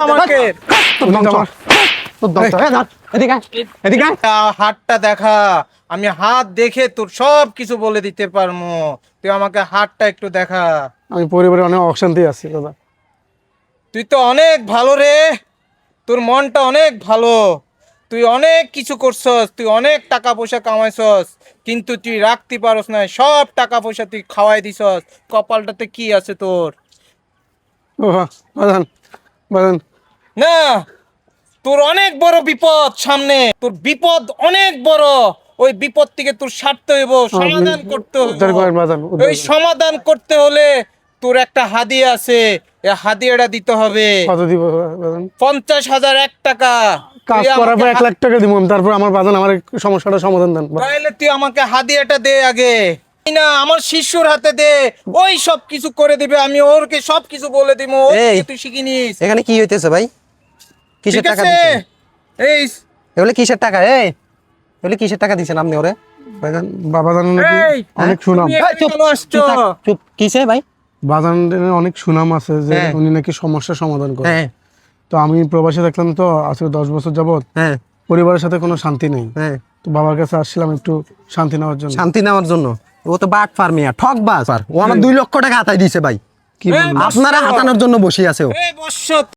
আমাকে। হাতটা দেখা। আমি হাত দেখে তোর সব কিছু বলে দিতে পারব। তুই আমাকে হাতটা একটু দেখা। আমি পরিবারে অনেক অশান্তি আছি দাদা। তুই তো অনেক ভালো রে। তোর মনটা অনেক ভালো। তুই অনেক কিছু করছস। তুই অনেক টাকা পয়সা কামাইছস। কিন্তু তুই রাখতে পারস না। সব টাকা পয়সা তুই খাওয়াই দিছস। কপালটাতে কি আছে তোর? ও বাজান। বাজান। না তোর অনেক বড় বিপদ সামনে। তোর বিপদ অনেক বড়। ওই বিপদ থেকে তোর সারতে হইব সমাধান করতে হইব। ওই সমাধান করতে হলে তোর একটা হাদিয়া আছে। এই হাদিয়াটা দিতে হবে। কত দিব বাজান পঞ্চাশ হাজার এক টাকা। কাজ করার পর এক লাখ টাকা দিব তারপর আমার বাজান আমার সমস্যাটা সমাধান দেন। তাহলে তুই আমাকে হাদিয়াটা দে আগে। না আমার শিষ্যর হাতে দে। ওই সব কিছু করে দিবে আমি ওরকে সব কিছু বলে দিব। তুই শিখে নিস। এখানে কি হইতেছে ভাই? কিসের টাকা দিছেন? এই। এগুলো কিসের টাকা? এই। এগুলো কিসের টাকা দিছেন আপনি ওরে? এই অনেক সুনাম। চুপ চুপ কিসে ভাই? বাজান অনেক সুনাম আছে যে হ্যাঁ। উনি নাকি সমস্যার সমাধান করে। হ্যাঁ। তো আমি প্রবাসী দেখলাম তো আজকে দশ বছর যাবত হ্যাঁ। পরিবারের সাথে কোনো শান্তি নেই। হ্যাঁ। তো বাবার কাছে আসছিলাম একটু শান্তি নেওয়ার জন্য। শান্তি নেওয়ার জন্য। ও তো বাট ফার্মিয়া ঠক বাস ও আমার দুই লক্ষ টাকা হাতাই দিছে ভাই। কি এই বলব? আপনারা হাতানোর জন্য বসে আছে ও।